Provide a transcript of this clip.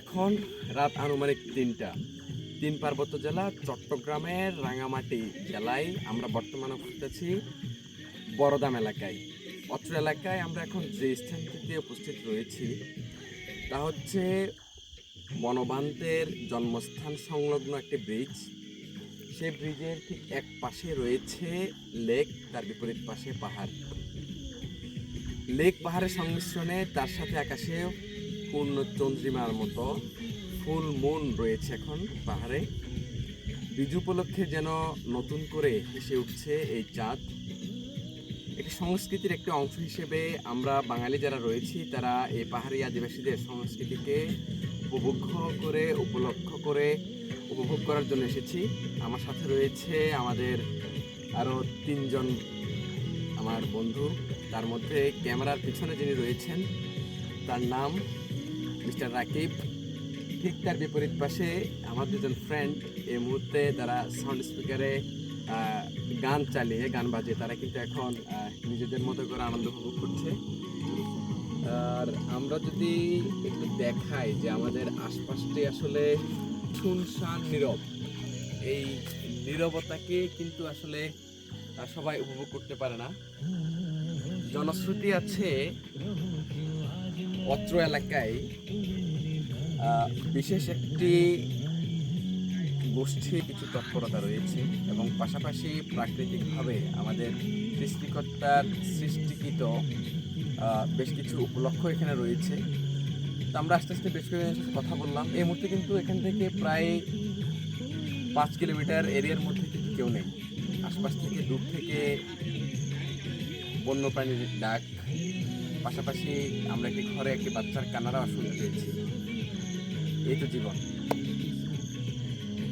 এখন রাত আনুমানিক তিনটা। তিন পার্বত্য জেলা, চট্টগ্রামের রাঙামাটি জেলায় আমরা বর্তমানে উপস্থিত বড়দাম এলাকায়। অত্র এলাকায় আমরা এখন যে স্থানটিতে উপস্থিত রয়েছি, তা হচ্ছে বনবান্তের জন্মস্থান সংলগ্ন একটি ব্রিজ সেই ব্রিজের ঠিক এক পাশে রয়েছে লেক তার বিপরীত পাশে পাহাড়। লেক পাহাড়ের সংমিশ্রণে তার সাথে আকাশে পূর্ণ চন্দ্রিমার মতো ফুল মুন রয়েছে এখন পাহাড়ে। বীজ উপলক্ষে যেন নতুন করে হেসে উঠছে এই চাঁদ। একটি সংস্কৃতির একটি অংশ হিসেবে আমরা বাঙালি যারা রয়েছি, তারা এই পাহাড়ি আদিবাসীদের সংস্কৃতিকে উপভোগ করে, উপলক্ষ করে উপভোগ করার জন্য এসেছি। আমার সাথে রয়েছে আমাদের আরও তিনজন আমার বন্ধু। তার মধ্যে ক্যামেরার পিছনে যিনি রয়েছেন, তার নাম মিস্টার রাকিব, ঠিক তার বিপরীত পাশে আমার দুজন ফ্রেন্ড এই মুহূর্তে তারা সাউন্ড স্পিকারে গান চালিয়ে, গান বাজিয়ে, তারা কিন্তু এখন নিজেদের মতো করে আনন্দ উপভোগ করছে। আর আমরা যদি একটু দেখাই যে আমাদের আশপাশটি আসলে শুনশান নীরব। এই নীরবতাকে কিন্তু আসলে সবাই উপভোগ করতে পারে না। জনশ্রুতি আছে অত্র এলাকায় বিশেষ একটি গোষ্ঠী কিছু তৎপরতা রয়েছে এবং পাশাপাশি প্রাকৃতিকভাবে আমাদের সৃষ্টিকর্তার সৃষ্টিকৃত বেশ কিছু উপলক্ষ এখানে রয়েছে। তো আমরা আস্তে আস্তে বেশ কিছু কথা বললাম। এই মুহূর্তে কিন্তু এখান থেকে প্রায় পাঁচ কিলোমিটার এরিয়ার মধ্যে কিন্তু কেউ নেই। আশপাশ থেকে দূর থেকে বন্যপ্রাণীর ডাক পাশাপাশি আমরা একটি ঘরে একটি বাচ্চার কান্নারাও শুনতে পেয়েছি। এই তো জীবন।